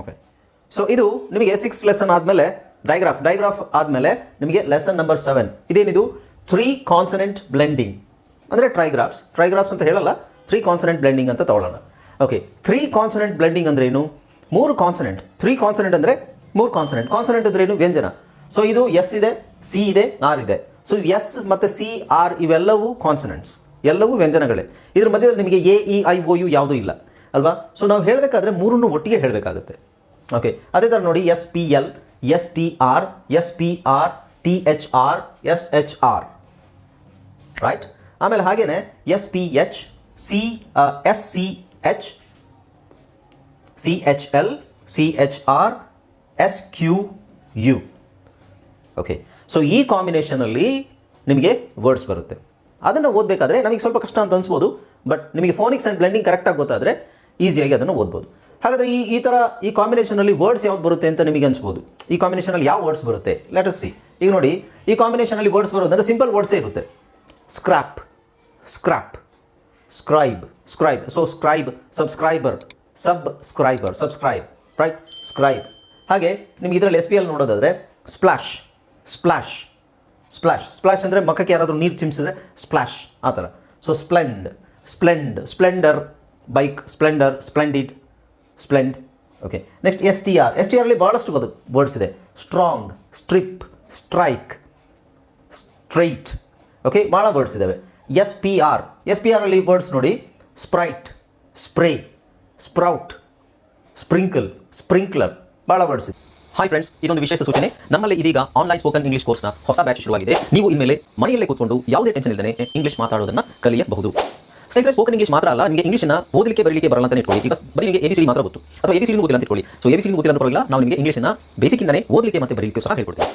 Okay so ಇದು ನಿಮಗೆ six lesson ಆದಮೇಲೆ ಡೈಗ್ರಾಫ್ ಡೈಗ್ರಾಫ್ ಆದಮೇಲೆ ನಿಮಗೆ ಲೆಸನ್ ನಂಬರ್ ಸೆವೆನ್ ಇದೇನಿದು? ತ್ರೀ ಕಾನ್ಸನೆಂಟ್ ಬ್ಲೆಂಡಿಂಗ್ ಅಂದರೆ ಟ್ರೈಗ್ರಾಫ್ಸ್ ಟ್ರೈಗ್ರಾಫ್ಸ್ ಅಂತ ಹೇಳಲ್ಲ ತ್ರೀ ಕಾನ್ಸನೆಂಟ್ ಬ್ಲೆಂಡಿಂಗ್ ಅಂತ ತಗೊಳ್ಳೋಣ. ಓಕೆ ತ್ರೀ ಕಾನ್ಸನೆಂಟ್ ಬ್ಲೆಂಡಿಂಗ್ ಅಂದ್ರೆ ಏನು? ಮೂರು ಕಾನ್ಸನೆಂಟ್ ತ್ರೀ ಕಾನ್ಸನೆಂಟ್ ಅಂದರೆ ಮೂರು ಕಾನ್ಸನೆಂಟ್ ಕಾನ್ಸನೆಂಟ್ ಅಂದ್ರೆ ಏನು? ವ್ಯಂಜನ. ಸೊ ಇದು ಎಸ್ ಇದೆ ಸಿ ಇದೆ ಆರ್ ಇದೆ. ಸೊ ಎಸ್ ಮತ್ತು ಸಿ ಆರ್ ಇವೆಲ್ಲವೂ ಕಾನ್ಸನೆಂಟ್ಸ್ ಎಲ್ಲವೂ ವ್ಯಂಜನಗಳೇ. ಇದ್ರ ಮಧ್ಯದಲ್ಲಿ ನಿಮಗೆ A E I O U ಯಾವುದೂ ಇಲ್ಲ. ಅಲ್ವಾ? ಸೊ ನಾವು ಹೇಳಬೇಕಾದ್ರೆ ಮೂರನ್ನು ಒಟ್ಟಿಗೆ ಹೇಳಬೇಕಾಗುತ್ತೆ. ಓಕೆ ಅದೇ ಥರ ನೋಡಿ S P L S T R S P R T H R S H R right ಆಮೇಲೆ ಹಾಗೇನೆ S P H C S C H C H L C H R S Q U okay so ಈ ಕಾಂಬಿನೇಷನಲ್ಲಿ ನಿಮಗೆ words ಬರುತ್ತೆ. ಅದನ್ನು ಓದಬೇಕಾದ್ರೆ ನಮಗೆ ಸ್ವಲ್ಪ ಕಷ್ಟ ಅಂತ ಅನ್ಸ್ಬೋದು ಬಟ್ ನಿಮಗೆ ಫೋನಿಕ್ಸ್ ಆ್ಯಂಡ್ ಬ್ಲೆಂಡಿಂಗ್ ಕರೆಕ್ಟಾಗಿ ಗೊತ್ತಾದರೆ ಈಸಿಯಾಗಿ ಅದನ್ನು ಓದ್ಬೋದು. ಹಾಗಾದರೆ ಈ ಈ ಥರ ಈ ಕಾಂಬಿನೇಷನಲ್ಲಿ ವರ್ಡ್ಸ್ ಯಾವ್ದು ಬರುತ್ತೆ ಅಂತ ನಿಮಗೆ ಅನ್ಸ್ಬೋದು? ಈ ಕಾಂಬಿನೇಷನಲ್ಲಿ ಯಾವ ವರ್ಡ್ಸ್ ಬರುತ್ತೆ? ಲೆಟಸ್ ಸಿ ಈಗ ನೋಡಿ, ಈ ಕಾಂಬಿನೇಷನಲ್ಲಿ ವರ್ಡ್ಸ್ ಬರೋದಂದ್ರೆ ಸಿಂಪಲ್ ವರ್ಡ್ಸೇ ಇರುತ್ತೆ. Scrap scrap scribe scribe so scribe subscriber subscriber subscribe right scribe ಹಾಗೆ ನಿಮ್ಗೆ ಇದರಲ್ಲಿ ಎಸ್ ಪಿ ಎಲ್ ನೋಡೋದಾದರೆ ಸ್ಪ್ಲಾಶ್ ಸ್ಪ್ಲಾಶ್ ಸ್ಪ್ಲಾಶ್ ಸ್ಪ್ಲಾಶ್ ಅಂದರೆ ಮಕ್ಕಕ್ಕೆ ಯಾರಾದರೂ ನೀರು ಚಿಮ್ಸಿದ್ರೆ ಸ್ಪ್ಲಾಶ್ ಆ ಥರ so splend splend Splendor bike Splendor splendid splend okay next S T R S T early ಭಾಳಷ್ಟು ಅದು ವರ್ಡ್ಸ್ ಇದೆ. Strong strip strike straight okay ಭಾಳ ವರ್ಡ್ಸ್ ಇದ್ದಾವೆ S P R S P ಆರಲ್ಲಿ ವರ್ಡ್ಸ್ ನೋಡಿ. Sprite spray sprout sprinkle sprinkler ಭಾಳ words ಇದೆ. Hi friends ಇದೊಂದು ವಿಶೇಷ ಸೂಚನೆ. ನಮ್ಮಲ್ಲಿ ಇದೀಗ ಆನ್ಲೈನ್ ಸ್ಪೋಕನ್ ಇಂಗ್ಲಿಷ್ ಕೋರ್ಸ್ನ ಹೊಸ ಬ್ಯಾಚ್ ಶುರುವಾಗಿದೆ. ನೀವು ಇನ್ಮೇಲೆ ಮನೆಯಲ್ಲೇ ಕೂತ್ಕೊಂಡು ಯಾವುದೇ ಟೆನ್ಷನ್ ಇಲ್ಲದೆ ಇಂಗ್ಲಿಷ್ ಮಾತಾಡೋದನ್ನು ಕಲಿಯಬಹುದು. ಸ್ನೇಹಿತರೆ ಸ್ಪೋಕನ್ ಇಂಗ್ಲೀಷ್ ಮಾತ್ರ ಅಲ್ಲ ನಿಮಗೆ ಇಂಗ್ಲೀಷ್ನ ಓದಲಿಕ್ಕೆ ಬರಲಿಕ್ಕೆ ಬರಲ್ಲ ಅಂತ ಇಟ್ಕೊಳ್ಳಿ. ಈಗ ಬರೀ ನಿಮಗೆ ಎಬಿಸಿಡಿ ಮಾತ್ರ ಗೊತ್ತು. ಅಥವಾ ಎಬಿಸಿಡಿ ಗೊತ್ತಿಲ್ಲ ಅಂತ ಇಟ್ಕೊಳ್ಳಿ. ಸೊ ಎಬಿಸಿಡಿ ಗೊತ್ತಿಲ್ಲ ಅಂತ ಪರವಾಗಿಲ್ಲ ನಾವು ನಿಮಗೆ ಇಂಗ್ಲಿಷ್ನ ಬೇಸಿಕ್ಕಿಂದನೇ ಓದಲಿಕ್ಕೆ ಮತ್ತೆ ಬರಲಿಕ್ಕೆ ಸಹ ಹೇಳ್ಕೊಡ್ತೀವಿ.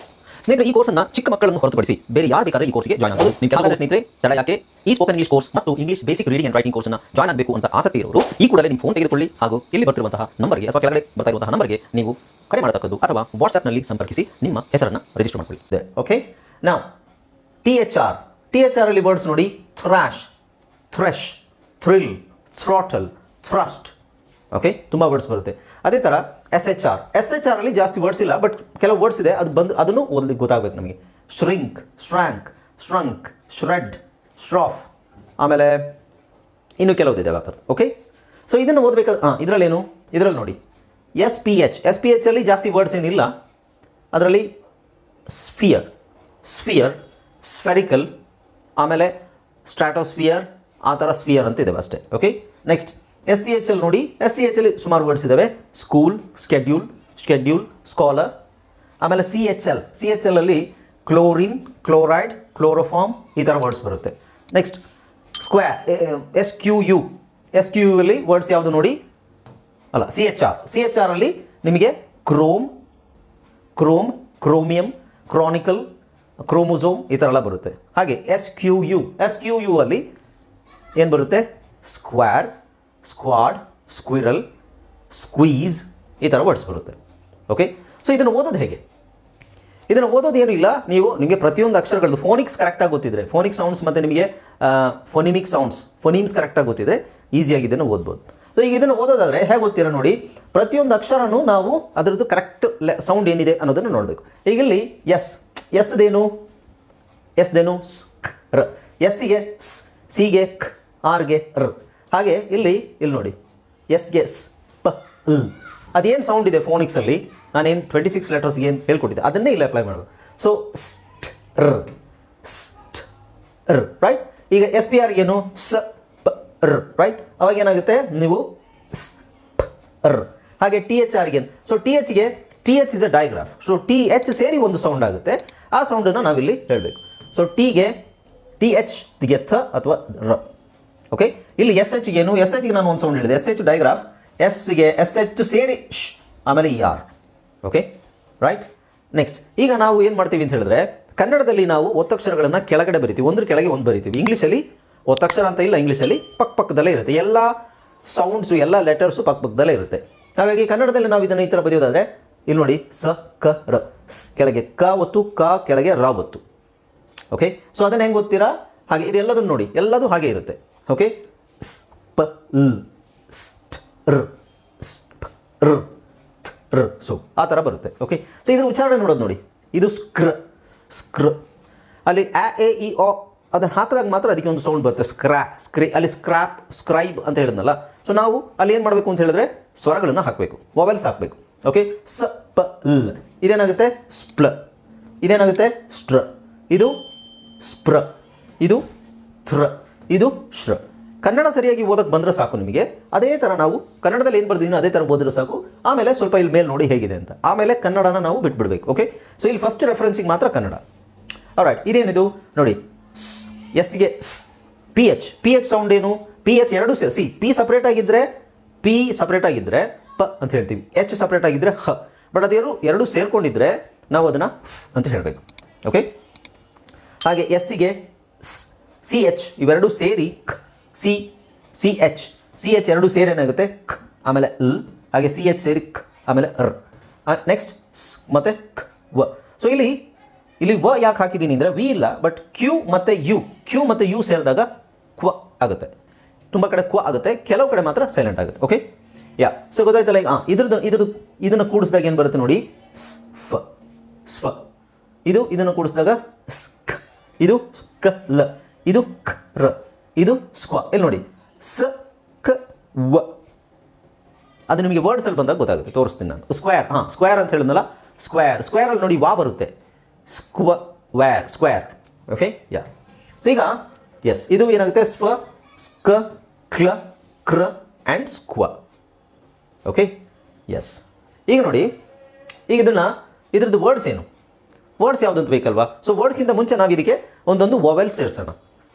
ಸ್ನೇಹಿತರೆ ಈ ಕೋರ್ಸ್ನ ಚಿಕ್ಕ ಮಕ್ಕಳನ್ನು ಹೊರತುಪಡಿಸಿ ಬೇರೆ ಯಾರು ಬೇಕಾದ್ರೆ ಈ ಕೋರ್ಸ್ಗೆ ಜಾಯ್ನ್ ಆಗಬಹುದು ನಿಮ್ಮ ಕೆಲಸ ಸ್ನೇಹಿತರೆ ತಡ ಯಾಕೆ? ಈ ಸ್ಪೋಕನ್ ಇಂಗ್ಲೀಷ್ ಕೋರ್ಸ್ ಮತ್ತು English basic reading and writing ಕೋರ್ಸ್ನ ಜಾಯ್ನ್ ಆಗಬೇಕು ಅಂತ ಆಸಕ್ತಿ ಇರೋರು ಈ ಕೂಡಲೇ ನಿಮ್ಮ ಫೋನ್ ತೆಗೆದುಕೊಳ್ಳಿ ಹಾಗೂ ಇಲ್ಲಿ ಬರ್ತಿರುವಂತಹ ನಂಬರ್ಗೆ ಅಥವಾ ಕೆಳಗಡೆ ಬರ್ತಾ ಇರುವಂತಹ ನಂಬರ್ಗೆ ನೀವು ಕರೆ ಮಾಡತಕ್ಕದ್ದು ಅಥವಾ ವಾಟ್ಸ್ಆ್ಯಪ್ನಲ್ಲಿ ಸಂಪರ್ಕಿಸಿ ನಿಮ್ಮ ಹೆಸರನ್ನು ರಿಜಿಸ್ಟರ್ ಮಾಡಿಕೊಳ್ಳಿ. ಓಕೆ ನಾವು T H R T H R ಅಲ್ಲಿ ವರ್ಡ್ಸ್ ನೋಡಿ thrash thresh thrill throttle thrust okay ತುಂಬ ವರ್ಡ್ಸ್ ಬರುತ್ತೆ. ಅದೇ ಥರ S H R S H ಆರಲ್ಲಿ ಜಾಸ್ತಿ ವರ್ಡ್ಸ್ ಇಲ್ಲ ಬಟ್ ಕೆಲವು ವರ್ಡ್ಸ್ ಇದೆ. ಅದು ಬಂದು, ಅದನ್ನು ಓದಲಿಕ್ಕೆ ಗೊತ್ತಾಗಬೇಕು ನಮಗೆ. ಶ್ರಿಂಕ್ ಶ್ರ್ಯಾಂಕ್ ಶ್ರಂಕ್ ಶ್ರೆಡ್ ಶ್ರಾಫ್ ಆಮೇಲೆ ಇನ್ನು ಕೆಲವು ಆ ಥರ ಓಕೆ ಸೊ ಇದನ್ನು ಓದಬೇಕಾದ, ಹಾಂ, ಇದರಲ್ಲೇನು? ಇದರಲ್ಲಿ ನೋಡಿ. S P H S P H ಅಲ್ಲಿ ಜಾಸ್ತಿ ವರ್ಡ್ಸ್ ಏನಿಲ್ಲ. ಅದರಲ್ಲಿ ಸ್ಫಿಯರ್ ಸ್ಫಿಯರ್ ಸ್ಫೆರಿಕಲ್ ಆಮೇಲೆ ಸ್ಟ್ರಾಟೋಸ್ಫಿಯರ್ ಆ ಥರ ಸ್ಫಿಯರ್ ಅಂತ ಇದಾವೆ ಅಷ್ಟೇ. Okay next S C H L ನೋಡಿ ಎಸ್ ಸಿ ಎಚ್ ಅಲ್ಲಿ ಸುಮಾರು ವರ್ಡ್ಸ್ ಇದ್ದಾವೆ ಸ್ಕೂಲ್ ಸ್ಕೆಡ್ಯೂಲ್ ಸ್ಕೆಡ್ಯೂಲ್ ಸ್ಕಾಲರ್ ಆಮೇಲೆ C H L C H L ಅಲ್ಲಿ ಕ್ಲೋರಿನ್ ಕ್ಲೋರೈಡ್ ಕ್ಲೋರೋಫಾರ್ಮ್ ಈ ಥರ ವರ್ಡ್ಸ್ ಬರುತ್ತೆ. Next square S Q U S Q U ಅಲ್ಲಿ ವರ್ಡ್ಸ್ ಯಾವುದು ನೋಡಿ? ಅಲ್ಲ C H R C H R ಅಲ್ಲಿ ನಿಮಗೆ chrome chrome chromium chronicle chromosome ಈ ಥರ ಎಲ್ಲ ಬರುತ್ತೆ. ಹಾಗೆ S Q U S Q U ಅಲ್ಲಿ ಏನು ಬರುತ್ತೆ? ಸ್ಕ್ವಾರ್ ಸ್ಕ್ವಾಡ್ ಸ್ಕ್ವಿರಲ್ ಸ್ಕ್ವೀಸ್ ಈ ಥರ ವರ್ಡ್ಸ್ ಬರುತ್ತೆ. ಓಕೆ ಸೊ ಇದನ್ನು ಓದೋದು ಹೇಗೆ? ಇದನ್ನು ಓದೋದು ಏನು ಇಲ್ಲ, ನೀವು ನಿಮಗೆ ಪ್ರತಿಯೊಂದು ಅಕ್ಷರಗಳದ್ದು ಫೋನಿಕ್ಸ್ ಕರೆಕ್ಟಾಗಿ ಗೊತ್ತಿದ್ರೆ ಫೋನಿಕ್ ಸೌಂಡ್ಸ್ ಮತ್ತು ನಿಮಗೆ ಫೋನಿಮಿಕ್ ಸೌಂಡ್ಸ್ ಫೋನಿಮ್ಸ್ ಕರೆಕ್ಟಾಗಿ ಗೊತ್ತಿದ್ರೆ ಈಸಿಯಾಗಿ ಇದನ್ನು ಓದ್ಬೋದು. ಸೊ ಈಗ ಇದನ್ನು ಓದೋದಾದರೆ ಹೇಗೆ ಗೊತ್ತೀರ ನೋಡಿ, ಪ್ರತಿಯೊಂದು ಅಕ್ಷರನೂ ನಾವು ಅದರದ್ದು ಕರೆಕ್ಟ್ ಸೌಂಡ್ ಏನಿದೆ ಅನ್ನೋದನ್ನು ನೋಡಬೇಕು. ಈಗ ಇಲ್ಲಿ ಎಸ್ ಎಸ್ದೇನು ಎಸ್ದೇನು ಸ್ ರ. ಎಸ್ಸಿಗೆ ಸ್ ಸಿಗೆ ಕ್. ಆರ್ಗೆ ರ್ ಹಾಗೆ ಇಲ್ಲಿ ಇಲ್ಲಿ ನೋಡಿ. ಎಸ್ಗೆ ಎಸ್ ಪ, ಲ್. ಅದೇನು ಸೌಂಡ್ ಇದೆ ಫೋನಿಕ್ಸಲ್ಲಿ ನಾನೇನು ಟ್ವೆಂಟಿ ಸಿಕ್ಸ್ ಲೆಟರ್ಸ್ಗೆ ಏನು ಹೇಳ್ಕೊಟ್ಟಿದ್ದೆ? ಅದನ್ನೇ ಇಲ್ಲಿ ಅಪ್ಲೈ ಮಾಡೋದು. ಸೊ ಸ್ಟ್ ರ್ ಸ್ಟ್ ರ್ ರೈಟ್ ಈಗ ಎಸ್ ಪಿ ಆರ್ ಏನು? ಸ ಪ ರ್ ರೈಟ್ ಅವಾಗ ಏನಾಗುತ್ತೆ? ನೀವು ಸ್ ಪ್ ರ್ ಹಾಗೆ ಟಿ ಎಚ್ ಆರ್ಗೆ so T ಎಚ್ಗೆ T H is a digraph so T H ಸೇರಿ ಒಂದು ಸೌಂಡ್ ಆಗುತ್ತೆ. ಆ ಸೌಂಡನ್ನು ನಾವಿಲ್ಲಿ ಹೇಳಬೇಕು. ಸೊ ಟಿಗೆ ಟಿ ಎಚ್ಗೆ ಅಥವಾ ರ. ಓಕೆ ಇಲ್ಲಿ ಎಸ್ ಎಚ್ ಏನು? ಎಸ್ ಎಚ್ಗೆ ನಾನು ಒಂದು ಸೌಂಡ್ ಹೇಳಿದೆ. ಎಸ್ ಎಚ್ ಡೈಗ್ರಾಫ್ ಎಸ್ಗೆ ಎಸ್ ಎಚ್ ಸೇರಿ ಶ್ ಆಮೇಲೆ E R okay right next ಈಗ ನಾವು ಏನು ಮಾಡ್ತೀವಿ ಅಂತ ಹೇಳಿದ್ರೆ, ಕನ್ನಡದಲ್ಲಿ ನಾವು ಒತ್ತಕ್ಷರಗಳನ್ನು ಕೆಳಗಡೆ ಬರಿತೀವಿ. ಒಂದ್ರ ಕೆಳಗೆ ಒಂದು ಬರಿತೀವಿ. ಇಂಗ್ಲೀಷಲ್ಲಿ ಒತ್ತಕ್ಷರ ಅಂತ ಇಲ್ಲ ಇಂಗ್ಲೀಷಲ್ಲಿ ಪಕ್ಕ ಪಕ್ಕದಲ್ಲೇ ಇರುತ್ತೆ. ಎಲ್ಲ ಸೌಂಡ್ಸು ಎಲ್ಲ ಲೆಟರ್ಸು ಪಕ್ಕ ಪಕ್ಕದಲ್ಲೇ ಇರುತ್ತೆ. ಹಾಗಾಗಿ ಕನ್ನಡದಲ್ಲಿ ನಾವು ಇದನ್ನು ಈ ಥರ ಬರೆಯೋದಾದರೆ, ಇಲ್ಲಿ ನೋಡಿ, ಸ, ಕ, ರ, ಸ್. ಕೆಳಗೆ ಕ ಒತ್ತು, ಕ ಕೆಳಗೆ ರ ಒತ್ತು. ಓಕೆ ಸೊ ಅದನ್ನು ಹೆಂಗೆ ಓದ್ತೀರಾ? ಹಾಗೆ ಇದೆಲ್ಲದನ್ನು ನೋಡಿ. ಎಲ್ಲದೂ ಹಾಗೆ ಇರುತ್ತೆ. ಓಕೆ ಸ್ ಪ ಲ್ ಸ್ ಟ್ ರ್ ಸ್ ಪ್ ರ್ ರ್ ಸೊ ಆ ಥರ ಬರುತ್ತೆ. ಓಕೆ ಸೊ ಇದರ ಉಚ್ಚಾರಣೆ ನೋಡೋದು ನೋಡಿ. ಇದು ಸ್ಕ್ರ. ಸ್ಕ್ರ. ಅಲ್ಲಿ ಆ ಎ, ಇ ಒ ಅದನ್ನು ಹಾಕಿದಾಗ ಮಾತ್ರ ಅದಕ್ಕೆ ಒಂದು ಸೌಂಡ್ ಬರುತ್ತೆ. ಸ್ಕ್ರಾ. ಸ್ಕ್ರೇ, ಅಲ್ಲಿ ಸ್ಕ್ರಾಪ್, ಸ್ಕ್ರೈಬ್ ಅಂತ ಹೇಳಿದ್ನಲ್ಲ. ಸೊ ನಾವು ಅಲ್ಲಿ ಏನು ಮಾಡಬೇಕು ಅಂತ ಹೇಳಿದ್ರೆ ಸ್ವರಗಳನ್ನು ಹಾಕಬೇಕು. ಮೊಬೈಲ್ಸ್ ಹಾಕಬೇಕು. ಓಕೆ ಸ ಪ ಲ್ ಇದೇನಾಗುತ್ತೆ? ಸ್ಪ್ಲ. ಇದೇನಾಗುತ್ತೆ? ಸ್ಟ್ರ. ಇದು ಸ್ಪ್ರ. ಇದು ಥ್ರ ಇದು ಶ್ರ. ಕನ್ನಡ ಸರಿಯಾಗಿ ಓದಕ್ಕೆ ಬಂದರೆ ಸಾಕು ನಿಮಗೆ. ಅದೇ ಥರ ನಾವು ಕನ್ನಡದಲ್ಲಿ ಏನು ಬರ್ದಿದ್ದೀನೋ ಅದೇ ಥರ ಓದಿದ್ರೆ ಸಾಕು. ಆಮೇಲೆ ಸ್ವಲ್ಪ ಇಲ್ಲಿ ಮೇಲೆ ನೋಡಿ ಹೇಗಿದೆ ಅಂತ. ಆಮೇಲೆ ಕನ್ನಡನ ನಾವು ಬಿಟ್ಬಿಡ್ಬೇಕು ಓಕೆ ಸೊ ಇಲ್ಲಿ ಫಸ್ಟ್ ರೆಫರೆನ್ಸಿಗೆ ಮಾತ್ರ ಕನ್ನಡ. ರೈಟ್ ಇದೇನಿದು? ನೋಡಿ, ಸ್ ಎಸ್ಗೆ ಸ್. P H P H sound ಏನು? ಪಿ ಎಚ್ ಎರಡು ಸೇರಿಸಿ ಪಿ ಸಪ್ರೇಟ್ ಆಗಿದ್ದರೆ ಪಿ ಸಪ್ರೇಟ್ ಆಗಿದ್ದರೆ ಪ ಅಂತ ಹೇಳ್ತೀವಿ. ಎಚ್ ಸಪ್ರೇಟ್ ಆಗಿದ್ದರೆ ಹ. ಬಟ್ ಅದೇನು ಎರಡು ಸೇರಿಕೊಂಡಿದ್ರೆ ನಾವು ಅದನ್ನು ಅಂತ ಹೇಳಬೇಕು ಓಕೆ ಹಾಗೆ ಎಸ್ಸಿಗೆ ಸಿ. ಎಚ್ ಇವೆರಡು ಸೇರಿ ಖ್ C C H C H ಎರಡು ಸೇರಿ ಏನಾಗುತ್ತೆ? ಖ್ ಆಮೇಲೆ ಲ್, ಹಾಗೆ ಸಿ ಎಚ್ ಸೇರಿ ಖ್ ಆಮೇಲೆ ರ್. ನೆಕ್ಸ್ಟ್ ಸ್, ಮತ್ತೆ ಖ್ ವ. ಸೊ ಇಲ್ಲಿ ಇಲ್ಲಿ ವ ಯಾಕೆ ಹಾಕಿದ್ದೀನಿ ಅಂದರೆ ವಿ ಇಲ್ಲ ಬಟ್ ಕ್ಯೂ ಮತ್ತು ಯು ಕ್ಯೂ ಮತ್ತು ಯು ಸೇರಿದಾಗ ಕ್ವ ಆಗುತ್ತೆ. ತುಂಬ ಕಡೆ ಕ್ವ ಆಗುತ್ತೆ, ಕೆಲವು ಕಡೆ ಮಾತ್ರ ಸೈಲೆಂಟ್ ಆಗುತ್ತೆ. ಓಕೆ ಯಾ ಸೊ ಗೊತ್ತಾಯ್ತಲ್ಲ ಈಗ ಇದ್ರದ್ದು ಇದ್ರದ್ದು, ಇದನ್ನು ಕೂಡಿಸಿದಾಗ ಏನು ಬರುತ್ತೆ ನೋಡಿ? ಸ್, ಫ ಸ್ವ ಇದು, ಇದನ್ನು ಕೂಡಿಸಿದಾಗ ಸ್ಕ್ ಇದು ಕ, ಲ. ಇದು ಖ ರ. ಇದು ಸ್ಕ್ವ ಇಲ್ಲಿ ನೋಡಿ. ಸ, ಕ, ವ. ಅದು ನಿಮಗೆ ವರ್ಡ್ಸ್ ಅಲ್ಲಿ ಬಂದಾಗ ಗೊತ್ತಾಗುತ್ತೆ. ತೋರಿಸ್ತೀನಿ ನಾನು. ಸ್ಕ್ವೇರ್ ಹಾಂ ಸ್ಕ್ವೇರ್ ಅಂತ ಹೇಳಿದ್ನಲ್ಲ? ಸ್ಕ್ವೇರ್ ಅಲ್ಲಿ ನೋಡಿ ವಾ ಬರುತ್ತೆ. ಸ್ಕ್ವ where square okay yeah so ಈಗ ಎಸ್ ಇದು ಏನಾಗುತ್ತೆ? ಸ್ವ ಸ್ಕ ಕ್ಲ ಕ್ರ ಆ್ಯಂಡ್ ಸ್ಕ್ವ ಓಕೆ ಎಸ್ ಈಗ ನೋಡಿ. ಈಗ ಇದನ್ನು, ಇದ್ರದ್ದು ವರ್ಡ್ಸ್ ಏನು? ವರ್ಡ್ಸ್ ಯಾವುದಂತ ಬೇಕಲ್ವಾ? ಸೊ ವರ್ಡ್ಸ್ಗಿಂತ ಮುಂಚೆ ನಾವು ಇದಕ್ಕೆ ಒಂದೊಂದು ವೊವೆಲ್ ಸೇರಿಸೋಣ.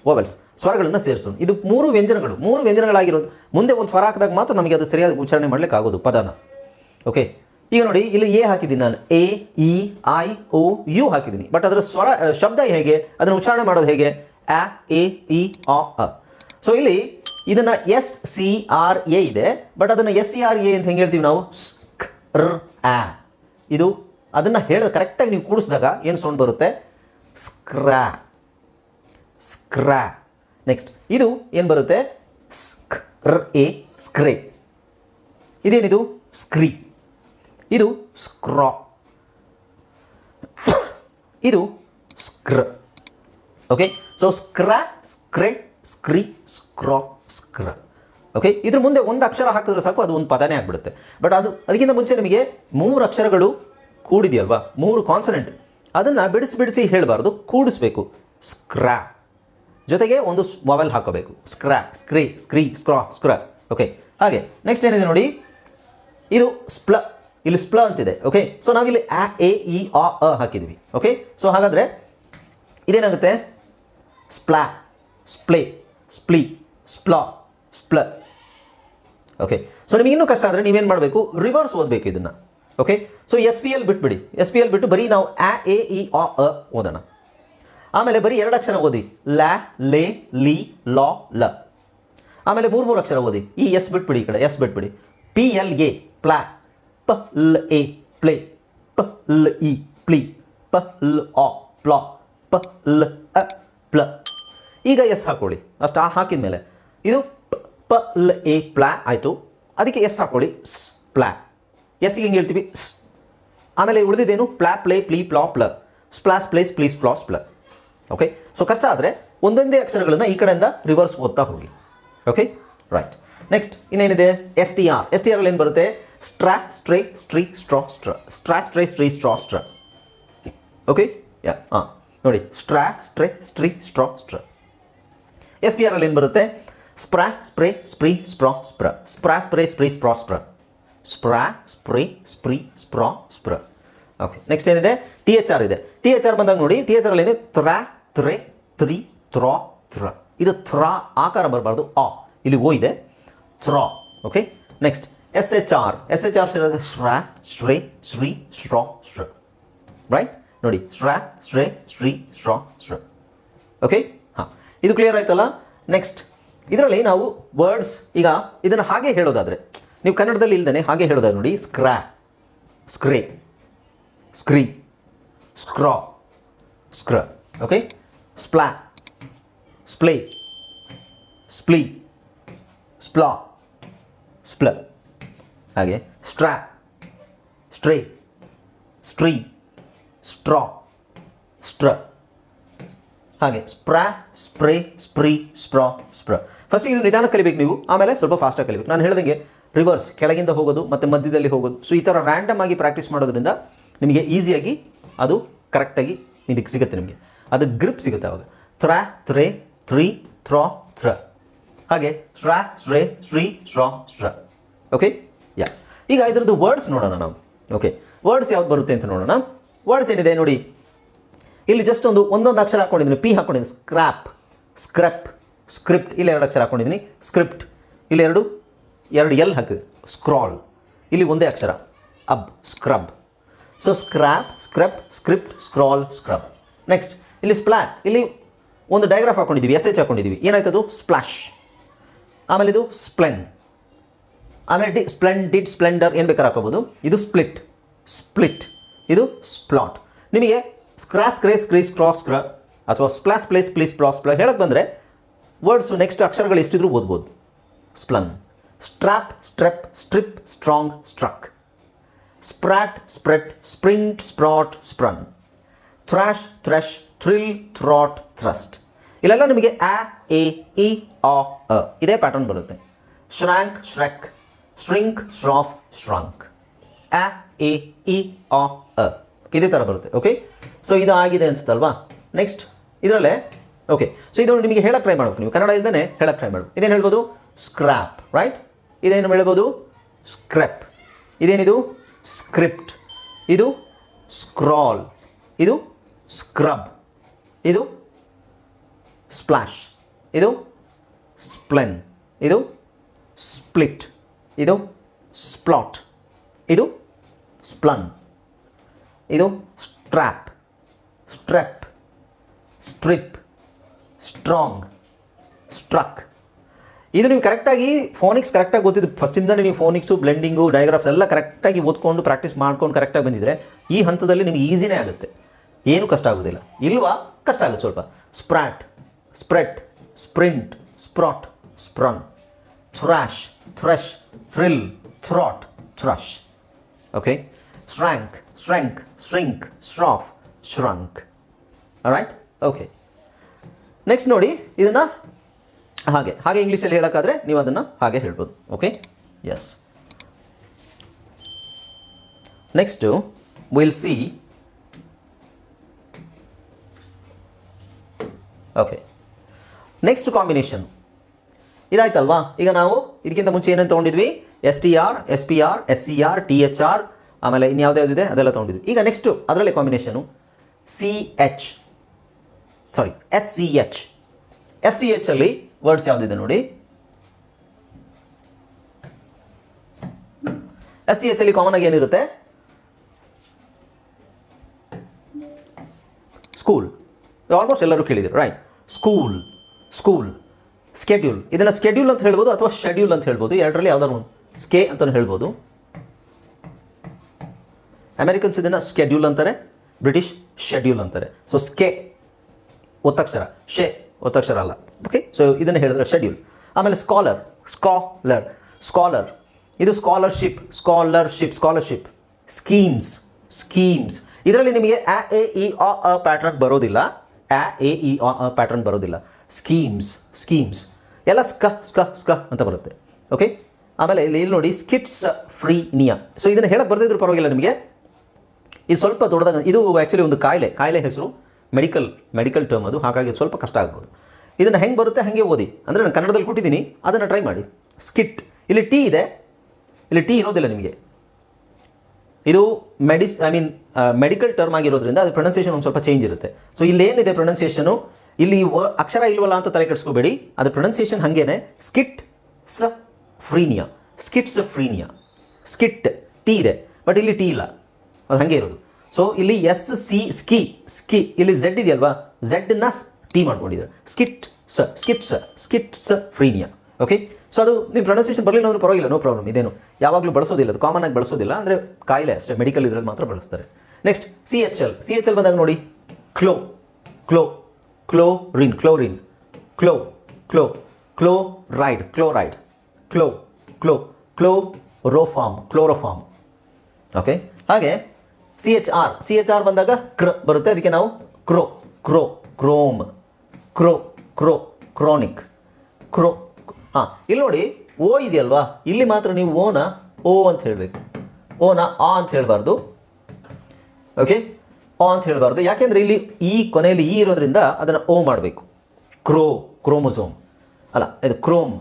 ವೊವೆಲ್ಸ್ ಸ್ವರಗಳನ್ನು ಸೇರಿಸೋದು. ಇದು ಮೂರು ವ್ಯಂಜನಗಳು, ಮೂರು ವ್ಯಂಜನಗಳಾಗಿರೋದು. ಮುಂದೆ ಒಂದು ಸ್ವರ ಹಾಕಿದಾಗ ಮಾತ್ರ ನಮಗೆ ಅದು ಸರಿಯಾಗಿ ಉಚ್ಚಾರಣೆ ಮಾಡಲಿಕ್ಕೆ ಆಗೋದು, ಪದನ. ಓಕೆ ಈಗ ನೋಡಿ, ಇಲ್ಲಿ ಎ ಹಾಕಿದ್ದೀನಿ ನಾನು. A, E, I, O, U ಹಾಕಿದ್ದೀನಿ. ಬಟ್ ಅದರ ಸ್ವರ ಶಬ್ದ ಹೇಗೆ, ಅದನ್ನು ಉಚ್ಚಾರಣೆ ಮಾಡೋದು ಹೇಗೆ? ಅ, ಎ, ಇ, ಆ, ಅ. ಸೊ ಇಲ್ಲಿ ಇದನ್ನು ಎಸ್, ಸಿ, ಆರ್, ಎ ಇದೆ. ಬಟ್ ಅದನ್ನು ಎಸ್, ಸಿ, ಆರ್, ಎ ಅಂತ ಹೆಂಗೆ ಹೇಳ್ತೀವಿ ನಾವು? ರ್, ಆ. ಇದು ಅದನ್ನು ಹೇಳ ಕರೆಕ್ಟಾಗಿ ನೀವು ಕೂಡಿಸಿದಾಗ ಏನು ಸೌಂಡ್ ಬರುತ್ತೆ? ಸ್ಕ್ರಾ ಸ್ಕ್ರಾ. ನೆಕ್ಸ್ಟ್ ಇದು ಏನು ಬರುತ್ತೆ? ಸ್ಕ್ ಎ, ಸ್ಕ್ರೇ. ಇದೇನಿದು? ಸ್ಕ್ರೀ. ಇದು ಸ್ಕ್ರಾ. ಇದು ಸ್ಕ್ರ. ಓಕೆ ಸೊ ಸ್ಕ್ರಾ, ಸ್ಕ್ರೇ, ಸ್ಕ್ರೀ, ಸ್ಕ್ರಾ, ಸ್ಕ್ರ. ಓಕೆ ಇದ್ರ ಮುಂದೆ ಒಂದು ಅಕ್ಷರ ಹಾಕಿದ್ರೆ ಸಾಕು, ಅದು ಒಂದು ಪದನೇ ಆಗಿಬಿಡುತ್ತೆ. ಬಟ್ ಅದು, ಅದಕ್ಕಿಂತ ಮುಂಚೆ ನಿಮಗೆ ಮೂರು ಅಕ್ಷರಗಳು ಕೂಡಿದೆಯಲ್ವಾ? ಮೂರು ಕಾನ್ಸನೆಂಟ್ ಅದನ್ನು ಬಿಡಿಸಿ ಬಿಡಿಸಿ ಹೇಳಬಾರ್ದು. ಕೂಡಿಸ್ಬೇಕು. ಸ್ಕ್ರಾ. ಜೊತೆಗೆ ಒಂದು ಮೊಬೈಲ್ ಹಾಕೋಬೇಕು. ಸ್ಕ್ರಾ, ಸ್ಕ್ರೀ ಸ್ಕ್ರೀ, ಸ್ಕ್ರಾ, ಸ್ಕ್ರ. ಓಕೆ ಹಾಗೆ ನೆಕ್ಸ್ಟ್ ಏನಿದೆ ನೋಡಿ? ಇದು ಸ್ಪ್ಲ, ಇಲ್ಲಿ ಸ್ಪ್ಲ ಅಂತಿದೆ ಓಕೆ ಸೊ ನಾವಿಲ್ಲಿ ಆ, ಎ, ಇ, ಆ, ಅ ಹಾಕಿದ್ವಿ ಓಕೆ ಸೊ ಹಾಗಾದರೆ ಇದೇನಾಗುತ್ತೆ? ಸ್ಪ್ಲಾ, ಸ್ಪ್ಲೇ, ಸ್ಪ್ಲಿ, ಸ್ಪ್ಲಾ, ಸ್ಪ್ಲ. ಓಕೆ ಸೊ ನಿಮಗೆ ಇನ್ನೂ ಕಷ್ಟ ಆದರೆ ನೀವೇನು ಮಾಡಬೇಕು? ರಿವರ್ಸ್ ಓದಬೇಕು ಇದನ್ನು okay so S P L ಬಿಟ್ಬಿಡಿ. ಎಸ್ ಪಿ ಎಲ್ ಬಿಟ್ಟು ಬರೀ ನಾವು ಆ, ಎ, ಇ, ಆ, ಅ ಓದೋಣ. ಆಮೇಲೆ ಬರೀ ಎರಡು ಅಕ್ಷರ ಓದಿ. ಲ್ಯಾ ಲೇ, ಲಿ, ಲಾ, ಲ. ಆಮೇಲೆ ಮೂರು ಮೂರು ಅಕ್ಷರ ಓದಿ. ಈ ಎಸ್ ಬಿಟ್ಬಿಡಿ ಈ ಕಡೆ, ಎಸ್ ಬಿಟ್ಬಿಡಿ. ಪಿ, ಎಲ್, ಎ, ಪ್ಲಾ, ಪ, ಲ್, ಎ, ಪ್ಲೇ, ಪ, ಲ್, ಇ, ಪ್ಲಿ, ಪ, ಲ್ ಆ ಪ್ಲಾ, ಪ, ಲ್, ಅ, ಪ್ಲ. ಈಗ ಎಸ್ ಹಾಕೊಳ್ಳಿ. ಅಷ್ಟು ಆ ಹಾಕಿದ ಮೇಲೆ. ಇದು ಪ- ಲ್, ಎ, ಪ್ಲಾ ಆಯಿತು. ಅದಕ್ಕೆ ಎಸ್ ಹಾಕೊಳ್ಳಿ. ಸ್, ಪ್ಲಾ. ಎಸ್ಗೆ ಹೆಂಗೆ ಹೇಳ್ತೀವಿ? ಸ್. ಆಮೇಲೆ ಉಳಿದಿದ್ದೇನು ಪ್ಲಾ, ಪ್ಲೇ, ಪ್ಲೀ, ಪ್ಲಾ, ಪ್ಲ. ಸ್ಪ್ಲಾಸ್, ಪ್ಲೇಸ್, ಪ್ಲೀಸ್, ಪ್ಲಾಸ್, ಪ್ಲ. ಓಕೆ ಸೊ ಕಷ್ಟ ಆದರೆ ಒಂದೊಂದೇ ಅಕ್ಷರಗಳನ್ನು ಈ ಕಡೆಯಿಂದ ರಿವರ್ಸ್ ಓದ್ತಾ ಹೋಗಿ. ಓಕೆ ರೈಟ್ ನೆಕ್ಸ್ಟ್ ಇನ್ನೇನಿದೆ? S T R S T R ಏನು ಬರುತ್ತೆ? ಸ್ಟ್ರಾ ಸ್ಟ್ರೇ ಸ್ಟ್ರೀ ಸ್ಟ್ರಾ ಸ್ಟ್ರ ಸ್ಟ್ರಾ ಸ್ಟ್ರೇ ಸ್ಟ್ರೀ ಸ್ಟ್ರಾ ಸ್ಟ್ರ ಓಕೆ ಯಾ ಹಾಂ ನೋಡಿ. ಸ್ಟ್ರಾ ಸ್ಟ್ರೇ ಸ್ಟ್ರೀ ಸ್ಟ್ರಾ ಸ್ಟ್ರ ಎಸ್ ಪಿ ಆರ್ ಅಲ್ಲಿ ಏನು ಬರುತ್ತೆ? ಸ್ಪ್ರಾ ಸ್ಪ್ರೇ ಸ್ಪ್ರೀ ಸ್ಪ್ರಾ ಸ್ಪ್ರ ಸ್ಪ್ರಾ ಸ್ಪ್ರೇ ಸ್ಪ್ರೀ ಸ್ಪ್ರಾ ಸ್ಪ್ರ ಸ್ಪ್ರಾ ಸ್ಪ್ರೇ ಸ್ಪ್ರೀ ಸ್ಪ್ರಾ ಸ್ಪ್ರ ಓಕೆ ನೆಕ್ಸ್ಟ್ ಏನಿದೆ? ಟಿ ಎಚ್ ಆರ್ ಇದೆ. ಟಿ ಎಚ್ ಆರ್ ಬಂದಾಗ ನೋಡಿ ಟಿ ಎಚ್ ಆರ್ ಅಲ್ಲಿ ತ್ರಾ ತ್ರೆ, ತ್ರಿ, ತ್ರ ತ್ರ. ಇದು ಥ್ರ ಆಕಾರ ಬರಬಾರ್ದು. ಆ. ಇಲ್ಲಿ ಓ ಇದೆ. ಥ್ರಾ okay next S H R S H R ಶ್ರಾ ಶ್ರೇ, ಶ್ರೀ, ಶ್ರ ಶ್ರ ರೈಟ್ ನೋಡಿ. ಶ್ರಾ, ಶ್ರೇ, ಶ್ರೀ, ಶ್ರ ಶ್ರ. ಓಕೆ ಹಾಂ. ಇದು ಕ್ಲಿಯರ್ ಆಯ್ತಲ್ಲ? ನೆಕ್ಸ್ಟ್ ಇದರಲ್ಲಿ ನಾವು ವರ್ಡ್ಸ್ ಈಗ ಇದನ್ನು ಹಾಗೆ ಹೇಳೋದಾದರೆ, ನೀವು ಕನ್ನಡದಲ್ಲಿ ಇಲ್ದೇ ಹಾಗೆ ಹೇಳೋದಾದ್ರೆ ನೋಡಿ ಸ್ಕ್ರಾ ಸ್ಕ್ರೇ ಸ್ಕ್ರೀ ಸ್ಕ್ರಾ ಸ್ಕ್ರ ಓಕೆ ಸ್ಪ್ಲಾ ಸ್ಪ್ಲೇ ಸ್ಪ್ಲೀ ಸ್ಪ್ಲಾ ಸ್ಪ್ಲ ಹಾಗೆ. ಸ್ಟ್ರಾ ಸ್ಟ್ರೇ ಸ್ಟ್ರೀ ಸ್ಟ್ರಾ ಸ್ಟ್ರ ಹಾಗೆ. ಸ್ಪ್ರಾ ಸ್ಪ್ರೇ ಸ್ಪ್ರೀ ಸ್ಪ್ರಾ ಸ್ಪ್ರ ಫಸ್ಟ್ ಇದು ನಿಧಾನ ಕಲಿಬೇಕು ನೀವು. ಆಮೇಲೆ ಸ್ವಲ್ಪ ಫಾಸ್ಟಾಗಿ ಕಲಿಬೇಕು. ನಾನು ಹೇಳಿದಂಗೆ ರಿವರ್ಸ್ ಕೆಳಗಿಂದ ಹೋಗೋದು, ಮತ್ತು ಮಧ್ಯದಲ್ಲಿ ಹೋಗೋದು. ಸೊ ಈ ಥರ ರ್ಯಾಂಡಮ್ ಆಗಿ ಪ್ರಾಕ್ಟೀಸ್ ಮಾಡೋದ್ರಿಂದ ನಿಮಗೆ ಈಸಿಯಾಗಿ ಅದು ಕರೆಕ್ಟಾಗಿ ಇದಕ್ಕೆ ಸಿಗುತ್ತೆ ನಿಮಗೆ. ಅದು ಗ್ರಿಪ್ ಸಿಗುತ್ತೆ ಅವಾಗ. ತ್ರ, ತ್ರೇ, ತ್ರೀ ಥ್ರಾ ಥ್ರ ಹಾಗೆ ಸ್ಟ್ರಾ ಶ್ರೇ, ಶ್ರೀ, ಶ್ರ ಶ್ರ. ಓಕೆ ಯಾ ಈಗ ಇದರದ್ದು ವರ್ಡ್ಸ್ ನೋಡೋಣ ನಾವು. ಓಕೆ ವರ್ಡ್ಸ್ ಯಾವ್ದು ಬರುತ್ತೆ ಅಂತ ನೋಡೋಣ. ವರ್ಡ್ಸ್ ಏನಿದೆ ನೋಡಿ. ಇಲ್ಲಿ ಜಸ್ಟ್ ಒಂದು, ಒಂದೊಂದು ಅಕ್ಷರ ಹಾಕೊಂಡಿದ್ದೀನಿ. ಪಿ ಹಾಕೊಂಡಿದ್ದೀನಿ. ಸ್ಕ್ರಾಪ್ ಸ್ಕ್ರಪ್ ಸ್ಕ್ರಿಪ್ಟ್ ಇಲ್ಲಿ ಎರಡು ಅಕ್ಷರ ಹಾಕೊಂಡಿದ್ದೀನಿ. ಸ್ಕ್ರಿಪ್ಟ್ ಇಲ್ಲಿ ಎರಡು ಎರಡು ಎಲ್ ಹಾಕಿದೆ. ಸ್ಕ್ರಾಲ್ ಇಲ್ಲಿ ಒಂದೇ ಅಕ್ಷರ. ಅಬ್ scrub so scrap ಸ್ಕ್ರಪ್ script scroll scrub next ಇಲ್ಲಿ ಸ್ಪ್ಲಾಟ್ ಇಲ್ಲಿ ಒಂದು ಡಯಾಗ್ರಾಫ್ ಹಾಕೊಂಡಿದ್ದೀವಿ ಎಸ್ ಎಚ್ ಹಾಕೊಂಡಿದ್ದೀವಿ ಏನಾಯ್ತದು? ಸ್ಪ್ಲಾಶ್ ಆಮೇಲೆ ಇದು ಸ್ಪ್ಲೆನ್ ಆಮೇಲೆ ಡಿ ಸ್ಪ್ಲೆಂಡಿಡ್ ಸ್ಪ್ಲೆಂಡರ್ ಏನು ಬೇಕಾದ್ರೆ ಹಾಕೋಬೋದು ಇದು ಸ್ಪ್ಲಿಟ್ ಸ್ಪ್ಲಿಟ್ ಇದು ಸ್ಪ್ಲಾಟ್ ನಿಮಗೆ ಸ್ಕ್ರಾಸ್ ಕ್ರೇಸ್ ಕ್ರೀಸ್ ಕ್ರಾಸ್ ಕ್ರ ಅಥವಾ ಸ್ಪ್ಲಾಸ್ ಪ್ಲೇಸ್ ಪ್ಲೀಸ್ ಪ್ಲಾಸ್ ಪ್ಲ ಹೇಳಕ್ಕೆ ಬಂದರೆ ವರ್ಡ್ಸು ನೆಕ್ಸ್ಟ್ ಅಕ್ಷರಗಳು ಎಷ್ಟಿದ್ರೂ ಓದ್ಬೋದು. ಸ್ಪ್ಲನ್ strap strep strip strong struck sprat ಸ್ಪ್ರೆಟ್ sprint sprat ಸ್ಪ್ರನ್ thrash thresh thrill throat thrust ಇಲ್ಲೆಲ್ಲ ನಿಮಗೆ ಆ ಎ, ಇ, ಆ, ಅ ಇದೇ ಪ್ಯಾಟರ್ನ್ ಬರುತ್ತೆ. ಶ್ರ್ಯಾಂಕ್ ಶ್ರೆಕ್ ಶ್ರಿಂಕ್ ಶ್ರಾಫ್ ಶ್ರಾಂಕ್ ಆ ಎ, ಇ, ಆ, ಅ. ಇದೇ ಥರ ಬರುತ್ತೆ ಓಕೆ ಸೊ ಇದು ಆಗಿದೆ ಅನ್ಸುತ್ತಲ್ವಾ? ನೆಕ್ಸ್ಟ್ ಇದರಲ್ಲೇ ಓಕೆ ಸೊ ಇದು ನಿಮಗೆ ಹೇಳಕ್ಕೆ ಟ್ರೈ ಮಾಡಬೇಕು ನೀವು. ಕನ್ನಡ ಇಲ್ಲದೇ ಹೇಳಕ್ಕೆ ಟ್ರೈ ಮಾಡಬೇಕು. ಇದೇನು ಹೇಳ್ಬೋದು? ಸ್ಕ್ರ್ಯಾಪ್ ರೈಟ್ ಇದೇನು ಹೇಳ್ಬೋದು? ಸ್ಕ್ರೆಪ್ ಇದೇನಿದು? ಸ್ಕ್ರಿಪ್ಟ್ ಇದು ಸ್ಕ್ರಾಲ್ ಇದು ಸ್ಕ್ರಬ್. ಇದು ಸ್ಪ್ಲಾಶ್. ಇದು ಸ್ಪ್ಲೆನ್. ಇದು ಸ್ಪ್ಲಿಟ್. ಇದು ಸ್ಪ್ಲಾಟ್. ಇದು ಸ್ಪ್ಲನ್. ಇದು strap. Strep. Strip. Strong. Struck. ಇದು ನೀವು ಕರೆಕ್ಟಾಗಿ ಫೋನಿಕ್ಸ್ ಕರೆಕ್ಟಾಗಿ ಗೊತ್ತಿದ್ದು ಫಸ್ಟಿಂದಲೇ ನೀವು ಫೋನಿಕ್ಸು ಬ್ಲೆಂಡಿಂಗು ಡಯಾಗ್ರಾಫ್ಸ್ ಎಲ್ಲ ಕರೆಕ್ಟಾಗಿ ಓದ್ಕೊಂಡು ಪ್ರಾಕ್ಟೀಸ್ ಮಾಡ್ಕೊಂಡು ಕರೆಕ್ಟಾಗಿ ಬಂದಿದ್ರೆ ಈ ಹಂತದಲ್ಲಿ ನಿಮಗೆ ಈಸಿನೇ ಆಗುತ್ತೆ. ಏನೂ ಕಷ್ಟ ಆಗೋದಿಲ್ಲ. ಇಲ್ವಾ? ಕಷ್ಟ ಆಗುತ್ತೆ ಸ್ವಲ್ಪ. Sprat ಸ್ಪ್ರೆಟ್ sprint, sprat, ಸ್ಪ್ರನ್, thrash, thrush, thrill, throat, thrush. Okay ಸ್ಟ್ರ್ಯಾಂಕ್ ಸ್ಟ್ರೆಂಕ್ ಸ್ಟ್ರಿಂಕ್, ಸ್ಟ್ರಾಫ್, ಶ್ರಂಕ್. ರೈಟ್ ಓಕೆ ನೆಕ್ಸ್ಟ್ ನೋಡಿ, ಇದನ್ನು ಹಾಗೆ ಹಾಗೆ ಇಂಗ್ಲೀಷಲ್ಲಿ ಹೇಳೋಕ್ಕಾದ್ರೆ ನೀವು ಅದನ್ನು ಹಾಗೆ ಹೇಳ್ಬೋದು. Okay S next we'll see okay next combination ಇದಾಯ್ತಲ್ವಾ? ಈಗ ನಾವು ಇದಕ್ಕಿಂತ ಮುಂಚೆ ಏನೇನು ತೊಗೊಂಡಿದ್ವಿ? S T R S P R S C R T H R ಆಮೇಲೆ ಇನ್ಯಾವುದ್ಯಾವುದಿದೆ ಅದೆಲ್ಲ ತೊಗೊಂಡಿದ್ವಿ. ಈಗ ನೆಕ್ಸ್ಟು ಅದರಲ್ಲೇ combination C H sorry S C H S C H ಅಲ್ಲಿ ವರ್ಡ್ಸ್ ಯಾವುದಿದೆ ನೋಡಿ? ಎಸ್ ಸಿ ಎಚ್ ಅಲ್ಲಿ ಕಾಮನ್ ಆಗಿ ಏನಿರುತ್ತೆ? ಸ್ಕೂಲ್ ಆಲ್ಮೋಸ್ಟ್ ಎಲ್ಲರೂ ಕೇಳಿದ್ರು ರೈಟ್ ಸ್ಕೂಲ್ ಸ್ಕೂಲ್ ಸ್ಕೆಡ್ಯೂಲ್ ಇದನ್ನು ಸ್ಕೆಡ್ಯೂಲ್ ಅಂತ ಹೇಳ್ಬೋದು ಅಥವಾ ಶೆಡ್ಯೂಲ್ ಅಂತ ಹೇಳ್ಬೋದು? ಎರಡರಲ್ಲಿ ಯಾವ್ದಾದ್ರು ಒಂದು ಸ್ಕೆ ಅಂತಲೂ ಹೇಳ್ಬೋದು. ಅಮೆರಿಕನ್ಸ್ ಇದನ್ನು ಸ್ಕೆಡ್ಯೂಲ್ ಅಂತಾರೆ ಬ್ರಿಟಿಷ್ ಶೆಡ್ಯೂಲ್ ಅಂತಾರೆ. ಸೊ ಸ್ಕೆ ಒತ್ತಕ್ಷರ. ಶೆ, ಒತ್ತಕ್ಷರ ಅಲ್ಲ. ಓಕೆ ಸೊ ಇದನ್ನು ಹೇಳಿದ್ರೆ ಶೆಡ್ಯೂಲ್ ಆಮೇಲೆ ಸ್ಕಾಲರ್ ಸ್ಕಾಲರ್ ಸ್ಕಾಲರ್ ಇದು scholarship scholarship scholarship schemes schemes ಇದರಲ್ಲಿ ನಿಮಗೆ ಆ ಎ ಇ ಅ ಪ್ಯಾಟ್ರನ್ ಬರೋದಿಲ್ಲ. ಆ ಎ ಇ ಪ್ಯಾಟರ್ನ್ ಪ್ಯಾಟ್ರನ್ ಬರೋದಿಲ್ಲ. ಸ್ಕೀಮ್ಸ್ ಸ್ಕೀಮ್ಸ್ ಎಲ್ಲ ಸ್ಕ ಸ್ಕ ಸ್ಕ ಅಂತ ಬರುತ್ತೆ. ಓಕೆ ಆಮೇಲೆ ಇಲ್ಲಿ ಇಲ್ಲಿ ನೋಡಿ ಸ್ಕಿಟ್ಸ್ ಫ್ರೀ ನಿಯ ಸೊ ಇದನ್ನು ಹೇಳಕ್ಕೆ ಬರ್ದಿದ್ರು ಪರವಾಗಿಲ್ಲ ನಿಮಗೆ. ಇದು ಸ್ವಲ್ಪ ದೊಡ್ಡದಾಗ, ಇದು ಆ್ಯಕ್ಚುಲಿ ಒಂದು ಕಾಯಿಲೆ. ಕಾಯಿಲೆ ಹೆಸರು ಮೆಡಿಕಲ್ ಮೆಡಿಕಲ್ ಟರ್ಮ್ ಅದು. ಹಾಗಾಗಿ ಸ್ವಲ್ಪ ಕಷ್ಟ ಆಗ್ಬೋದು. ಇದನ್ನು ಹೆಂಗೆ ಬರುತ್ತೆ? ಹಾಗೆ ಓದಿ. ಅಂದರೆ ನಾನು ಕನ್ನಡದಲ್ಲಿ ಕೊಟ್ಟಿದ್ದೀನಿ. ಅದನ್ನು ಟ್ರೈ ಮಾಡಿ. ಸ್ಕಿಟ್ ಇಲ್ಲಿ ಟೀ ಇದೆ. ಇಲ್ಲಿ ಟೀ ಇರೋದಿಲ್ಲ ನಿಮಗೆ. ಇದು ಮೆಡಿಸ್ ಐ ಮೀನ್ ಮೆಡಿಕಲ್ ಟರ್ಮ್ ಆಗಿರೋದ್ರಿಂದ ಅದು ಪ್ರೊನೌನ್ಸಿಯೇಷನ್ ಒಂದು ಸ್ವಲ್ಪ ಚೇಂಜ್ ಇರುತ್ತೆ. ಸೊ ಇಲ್ಲಿ ಏನಿದೆ ಪ್ರೊನೌನ್ಸಿಯೇಷನು ಇಲ್ಲಿ ಅಕ್ಷರ ಇಲ್ವಲ್ಲ ಅಂತ ತಲೆ ಕೆಡಿಸ್ಕೋಬೇಡಿ. ಅದು ಪ್ರೊನೌನ್ಸಿಯೇಷನ್ ಹಾಗೇನೆ. Schizophrenia schizophrenia skit T ಇದೆ. ಬಟ್ ಇಲ್ಲಿ ಟಿ ಇಲ್ಲ. ಅದು ಹಾಗೆ ಇರೋದು. ಸೊ ಇಲ್ಲಿ ಎಸ್ ಸಿ ಸ್ಕಿ ಸ್ಕಿ ಇಲ್ಲಿ ಝೆಡ್ ಇದೆಯಲ್ವಾ? ಝೆಡ್ನ ಟಿ ಮಾಡ್ಕೊಂಡಿದ್ದಾರೆ. ಸ್ಕಿಟ್ ಸ skits schizophrenia okay so ಅದು ನಿಮ್ಮ ಪ್ರೊನೌನ್ಸಿಯೇಷನ್ ಬರಲಿಲ್ಲ ಅಂದ್ರೆ ಪರವಾಗಿಲ್ಲ ನೋ ಪ್ರಾಬ್ಲಮ್ ಇದೇನು, ಯಾವಾಗಲೂ ಬಳಸೋದಿಲ್ಲ ಅದು ಕಾಮನ್ ಆಗಿ ಬಳಸೋದಿಲ್ಲ, ಅಂದರೆ ಕಾಯಿಲೆ ಅಷ್ಟೇ ಮೆಡಿಕಲ್ ಇದರಲ್ಲಿ ಮಾತ್ರ ಬಳಸ್ತಾರೆ. Next C H L C H L ಬಂದಾಗ ನೋಡಿ ಕ್ಲೋ ಕ್ಲೋ ಕ್ಲೋರಿನ್ ಕ್ಲೋರಿನ್ ಕ್ಲೋ ಕ್ಲೋ ಕ್ಲೋರೈಡ್ ಕ್ಲೋರೈಡ್ ಕ್ಲೋ ಕ್ಲೋ ಕ್ಲೋ ರೋಫಾರ್ಮ್ ಕ್ಲೋರೋಫಾರ್ಮ್ ಓಕೆ ಹಾಗೆ C H R C H R ಬಂದಾಗ ಕ್ರ ಬರುತ್ತೆ, ಅದಕ್ಕೆ ನಾವು ಕ್ರೋ ಕ್ರೋ, ಕ್ರೋಮ್, ಕ್ರೋ ಕ್ರೋ, ಕ್ರೋನಿಕ್, ಕ್ರೋ ಹಾಂ, ಇಲ್ಲಿ ನೋಡಿ, ಓ ಇದೆಯಲ್ವಾ? ಇಲ್ಲಿ ಮಾತ್ರ ನೀವು ಓನ ಓ ಅಂತ ಹೇಳಬೇಕು. ಓನ ಆ ಅಂತ ಹೇಳಬಾರ್ದು. ಓಕೆ ಆ ಅಂತ ಹೇಳಬಾರ್ದು. ಯಾಕೆಂದರೆ ಇಲ್ಲಿ ಈ ಕೊನೆಯಲ್ಲಿ ಈ ಇರೋದ್ರಿಂದ ಅದನ್ನು ಓ ಮಾಡಬೇಕು. ಕ್ರೋ, ಕ್ರೋಮೊಸೋಮ್. ಅಲ್ಲ, ಇದು ಕ್ರೋಮ್,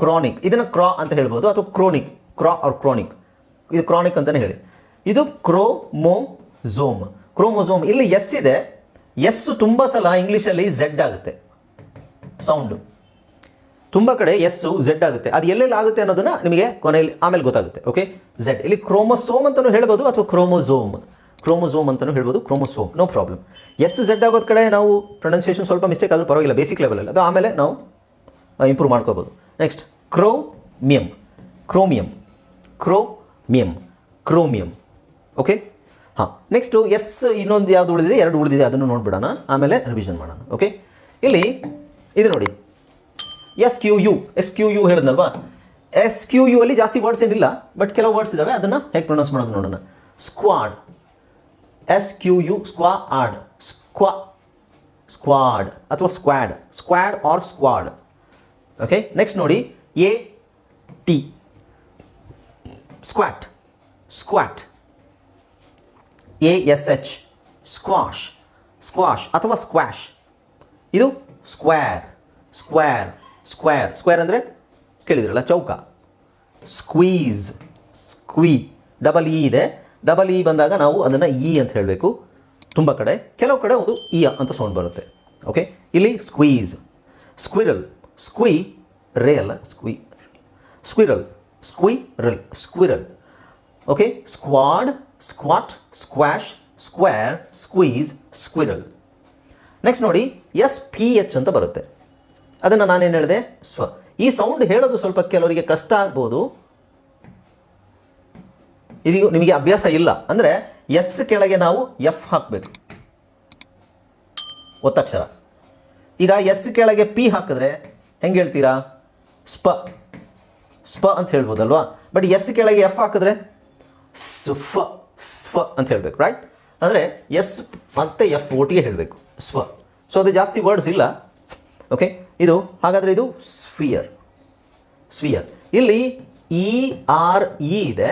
ಕ್ರಾನಿಕ್. ಇದನ್ನು ಕ್ರಾ ಅಂತ ಹೇಳ್ಬೋದು, ಅಥವಾ ಕ್ರೋನಿಕ್. ಕ್ರಾ ಆರ್ ಕ್ರಾನಿಕ್. ಇದು ಕ್ರಾನಿಕ್ ಅಂತಲೇ ಹೇಳಿ. ಇದು ಕ್ರೋಮೋಝೋಮ್ ಕ್ರೋಮೊಸೋಮ್, ಇಲ್ಲಿ ಎಸ್ ಇದೆ. ಎಸ್ ತುಂಬ ಸಲ ಇಂಗ್ಲೀಷಲ್ಲಿ ಝೆಡ್ ಆಗುತ್ತೆ. ಸೌಂಡು. ತುಂಬ ಕಡೆ ಎಸ್ಸು ಝೆಡ್ ಆಗುತ್ತೆ. ಅದು ಎಲ್ಲೆಲ್ಲಿ ಆಗುತ್ತೆ ಅನ್ನೋದನ್ನ ನಿಮಗೆ ಕೊನೆಯಲ್ಲಿ ಆಮೇಲೆ ಗೊತ್ತಾಗುತ್ತೆ. ಓಕೆ ಝೆಡ್ ಇಲ್ಲಿ ಕ್ರೋಮೋಸೋಮ್ ಅಂತಲೂ ಹೇಳ್ಬೋದು ಅಥವಾ ಕ್ರೋಮೋಝೋಮ್ ಕ್ರೋಮೋಝೋಮ್ ಅಂತಲೂ ಹೇಳ್ಬೋದು chromosome no problem S Z ಆಗೋದ್ ಕಡೆ ನಾವು ಪ್ರೊನೌನ್ಸಿಯೇಷನ್ ಸ್ವಲ್ಪ ಮಿಸ್ಟೇಕ್ ಆದರೂ ಪರವಾಗಿಲ್ಲ ಬೇಸಿಕ್ ಲೆವೆಲಲ್ಲಿ ಅದು ಆಮೇಲೆ ನಾವು ಇಂಪ್ರೂವ್ ಮಾಡ್ಕೋಬೋದು. Next chromium chromium chromium chromium okay ಹಾಂ. ನೆಕ್ಸ್ಟು ಎಸ್ ಇನ್ನೊಂದು ಯಾವುದು ಉಳಿದಿದೆ? ಎರಡು ಉಳಿದಿದೆ. ಅದನ್ನು ನೋಡ್ಬಿಡೋಣ. ಆಮೇಲೆ ರಿವಿಷನ್ ಮಾಡೋಣ. ಓಕೆ ಇಲ್ಲಿ, ಇದು ನೋಡಿ. S Q U S Q U ಹೇಳಿದ್ನಲ್ವಾ? S Q U ಅಲ್ಲಿ ಜಾಸ್ತಿ ವರ್ಡ್ಸ್ ಏನಿಲ್ಲ ಬಟ್ ಕೆಲವು ವರ್ಡ್ಸ್ ಇದಾವೆ, ಅದನ್ನು ಹೇಗೆ ಪ್ರೊನೌನ್ಸ್ ಮಾಡೋದು ನೋಡೋಣ. Squad S Q U ಸ್ಕ್ವಾ add ಸ್ಕ್ವಾ ಸ್ಕ್ವಾಡ್ ಅಥವಾ squad squad or squad okay next ನೋಡಿ A T squat squat A S H squash squash ಅಥವಾ ಸ್ಕ್ವಾಶ್ ಇದು ಸ್ಕ್ವೇರ್ ಸ್ಕ್ವೇರ್ ಸ್ಕ್ವೇರ್ ಸ್ಕ್ವೇರ್ ಅಂದರೆ ಕೇಳಿದ್ರಲ್ಲ, ಚೌಕ. ಸ್ಕ್ವೀಸ್ ಸ್ಕ್ವೀ ಡಬಲ್ ಇ ಇದೆ. ಡಬಲ್ ಇ ಬಂದಾಗ ನಾವು ಅದನ್ನು ಇ ಅಂತ ಹೇಳಬೇಕು. ತುಂಬ ಕಡೆ. ಕೆಲವು ಕಡೆ ಒಂದು ಇ ಅಂತ ಸೌಂಡ್ ಬರುತ್ತೆ. ಓಕೆ ಇಲ್ಲಿ ಸ್ಕ್ವೀಸ್ ಸ್ಕ್ವಿರಲ್ ಸ್ಕ್ವಿ ರೇ ಅಲ್ಲ ಸ್ಕ್ವೀ squirrel squirrel squirrel okay squad squat squash square squeeze squirrel next ನೋಡಿ ಎಸ್ ಪಿ ಎಚ್ ಅಂತ ಬರುತ್ತೆ. ಅದನ್ನು ನಾನೇನು ಹೇಳಿದೆ? ಸ್ವ. ಈ ಸೌಂಡ್ ಹೇಳೋದು ಸ್ವಲ್ಪ ಕೆಲವರಿಗೆ ಕಷ್ಟ ಆಗ್ಬೋದು. ಇದು ನಿಮಗೆ ಅಭ್ಯಾಸ ಇಲ್ಲ. ಅಂದರೆ ಎಸ್ ಕೆಳಗೆ ನಾವು ಎಫ್ ಹಾಕಬೇಕು. ಒತ್ತಕ್ಷರ. ಈಗ ಎಸ್ ಕೆಳಗೆ ಪಿ ಹಾಕಿದ್ರೆ ಹೆಂಗೆ ಹೇಳ್ತೀರಾ? ಸ್ಪ. ಸ್ಪ ಅಂತ ಹೇಳ್ಬೋದಲ್ವಾ? ಬಟ್ ಎಸ್ ಕೆಳಗೆ ಎಫ್ ಹಾಕಿದ್ರೆ ಸ್ಫ ಸ್ವ ಅಂತ ಹೇಳಬೇಕು ರೈಟ್ ಅಂದರೆ ಎಸ್ ಮತ್ತೆ ಎಫ್ ಒಟ್ಟಿಗೆ ಹೇಳಬೇಕು. ಸ್ವ. ಸೊ ಅದು ಜಾಸ್ತಿ ವರ್ಡ್ಸ್ ಇಲ್ಲ. ಓಕೆ? ಇದು ಹಾಗಾದರೆ ಇದು ಸ್ಫಿಯರ್. ಸ್ಫಿಯರ್. ಇಲ್ಲಿ ಇ ಆರ್ ಇ ಇದೆ.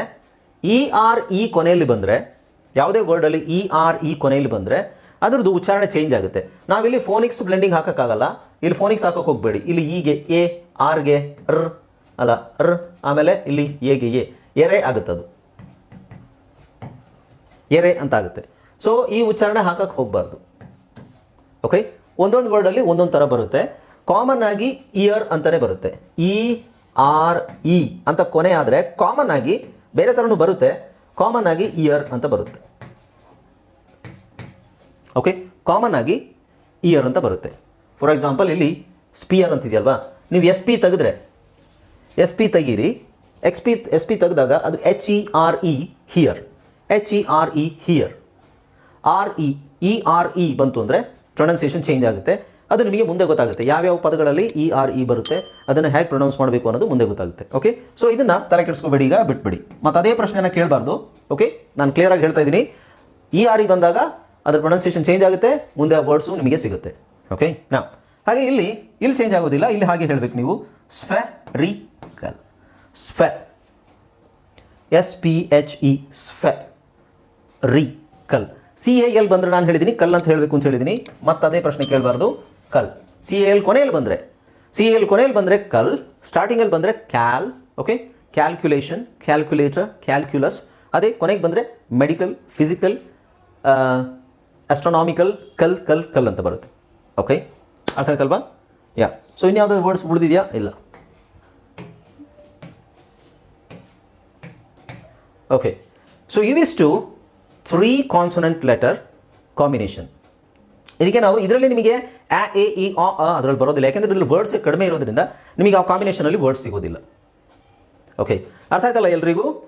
ಇ ಆರ್ ಇ ಕೊನೆಯಲ್ಲಿ ಬಂದರೆ, ಯಾವುದೇ ವರ್ಡಲ್ಲಿ ಇ ಆರ್ ಇ ಕೊನೆಯಲ್ಲಿ ಬಂದರೆ, ಅದರದ್ದು ಉಚ್ಚಾರಣೆ ಚೇಂಜ್ ಆಗುತ್ತೆ. ನಾವಿಲ್ಲಿ ಫೋನಿಕ್ಸ್ ಬ್ಲೆಂಡಿಂಗ್ ಹಾಕೋಕ್ಕಾಗಲ್ಲ. ಇಲ್ಲಿ ಫೋನಿಕ್ಸ್ ಹಾಕೋಕೆ ಹೋಗಬೇಡಿ. ಇಲ್ಲಿ ಇಗೆ ಎ ಆರ್ಗೆ ರ್ ಅಲ್ಲ ರ್ ಆಮೇಲೆ ಇಲ್ಲಿ ಎಗೆ ಎ ಎರೆ ಅದು ಎರೆ ಅಂತ ಆಗುತ್ತೆ. ಸೊ ಈ ಉಚ್ಚಾರಣೆ ಹಾಕಕ್ಕೆ ಹೋಗಬಾರ್ದು. ಓಕೆ ಒಂದೊಂದು ವರ್ಡಲ್ಲಿ ಒಂದೊಂದು ಥರ ಬರುತ್ತೆ. ಕಾಮನ್ ಆಗಿ ಇಯರ್ ಅಂತಲೇ ಬರುತ್ತೆ. ಇ ಆರ್ ಇ ಅಂತ ಕೊನೆ ಆದರೆ ಕಾಮನ್ ಆಗಿ ಬೇರೆ ಥರನೂ ಬರುತ್ತೆ. ಕಾಮನ್ ಆಗಿ ಇಯರ್ ಅಂತ ಬರುತ್ತೆ. ಓಕೆ ಕಾಮನ್ ಆಗಿ ಇಯರ್ ಅಂತ ಬರುತ್ತೆ. ಫಾರ್ ಎಕ್ಸಾಂಪಲ್ ಇಲ್ಲಿ ಸ್ಪಿಯರ್ ಅಂತಿದೆಯಲ್ವಾ? ನೀವು ಎಸ್ ಪಿ ತೆಗೆದ್ರೆ ಎಸ್ ಪಿ ತೆಗೀರಿ. ಎಕ್ಸ್ ಪಿ ಎಸ್ ಪಿ ತೆಗೆದಾಗ ಅದು H E R E here H E R E here R E E R E ಬಂತು ಅಂದರೆ ಪ್ರೊನೌನ್ಸಿಯೇಷನ್ ಚೇಂಜ್ ಆಗುತ್ತೆ. ಅದು ನಿಮಗೆ ಮುಂದೆ ಗೊತ್ತಾಗುತ್ತೆ. ಯಾವ್ಯಾವ ಪದಗಳಲ್ಲಿ ಇ ಆರ್ ಇ ಬರುತ್ತೆ, ಅದನ್ನು ಹೇಗೆ ಪ್ರೊನೌನ್ಸ್ ಮಾಡಬೇಕು ಅನ್ನೋದು ಮುಂದೆ ಗೊತ್ತಾಗುತ್ತೆ. ಓಕೆ ಸೊ ಇದನ್ನು ತಲೆ ಕೆಡಿಸ್ಕೋಬೇಡಿ, ಈಗ ಬಿಟ್ಬಿಡಿ. ಮತ್ತು ಅದೇ ಪ್ರಶ್ನೆನ ಕೇಳಬಾರ್ದು. ಓಕೆ ನಾನು ಕ್ಲಿಯರಾಗಿ ಹೇಳ್ತಾ ಇದ್ದೀನಿ. ಇ ಆರ್ ಇ ಬಂದಾಗ ಅದರ ಪ್ರೊನೌನ್ಸಿಯೇಷನ್ ಚೇಂಜ್ ಆಗುತ್ತೆ. ಮುಂದೆ ಆ ವರ್ಡ್ಸು ನಿಮಗೆ ಸಿಗುತ್ತೆ. ಓಕೆ ನಾ ಹಾಗೆ ಇಲ್ಲಿ ಇಲ್ಲಿ ಚೇಂಜ್ ಆಗೋದಿಲ್ಲ. ಇಲ್ಲಿ ಹಾಗೆ ಹೇಳಬೇಕು ನೀವು. Spherical ಸ್ಫೆ S P H E spherical C A L ಬಂದರೆ ನಾನು ಹೇಳಿದ್ದೀನಿ ಕಲ್ ಅಂತ ಹೇಳಬೇಕು ಅಂತ ಹೇಳಿದ್ದೀನಿ ಮತ್ತು ಅದೇ ಪ್ರಶ್ನೆ ಕೇಳಬಾರ್ದು, ಕಲ್. ಸಿ ಎ ಎಲ್ ಕೊನೆಯಲ್ಲಿ ಬಂದರೆ ಸಿ ಎ ಎಲ್ ಕೊನೆಯಲ್ಲಿ ಬಂದರೆ ಕಲ್ ಸ್ಟಾರ್ಟಿಂಗಲ್ಲಿ ಬಂದರೆ ಕ್ಯಾಲ್ ಓಕೆ ಕ್ಯಾಲ್ಕ್ಯುಲೇಷನ್ ಕ್ಯಾಲ್ಕುಲೇಟರ್ ಕ್ಯಾಲ್ಕ್ಯುಲಸ್ ಅದೇ ಕೊನೆಗೆ ಬಂದರೆ ಮೆಡಿಕಲ್ ಫಿಸಿಕಲ್ ಅಸ್ಟ್ರೋನಾಮಿಕಲ್ ಕಲ್ ಕಲ್ ಕಲ್ ಅಂತ ಬರುತ್ತೆ ಓಕೆ ಅರ್ಥ ಆಯ್ತಲ್ವಾ? ಯಾ ಸೊ ಇನ್ಯಾವುದಾದ್ರು ವರ್ಡ್ಸ್ ಉಳಿದಿದೆಯಾ ಇಲ್ಲ. ಓಕೆ ಸೊ ಇವಿಷ್ಟು ತ್ರೀ ಕಾನ್ಸೊನೆಂಟ್ ಲೆಟರ್ ಕಾಂಬಿನೇಷನ್ ಇದಕ್ಕೆ ನಾವು ಇದರಲ್ಲಿ ನಿಮಗೆ ಆ ಎ, ಇ, ಆ ಅದರಲ್ಲಿ ಬರೋದಿಲ್ಲ. ಯಾಕೆಂದರೆ ಇದರಲ್ಲಿ ವರ್ಡ್ಸ್ ಕಡಿಮೆ ಇರೋದ್ರಿಂದ ನಿಮಗೆ ಆ ಕಾಂಬಿನೇಷನಲ್ಲಿ ವರ್ಡ್ಸ್ ಸಿಗೋದಿಲ್ಲ. ಓಕೆ ಅರ್ಥ ಆಯ್ತಲ್ಲ ಎಲ್ರಿಗೂ?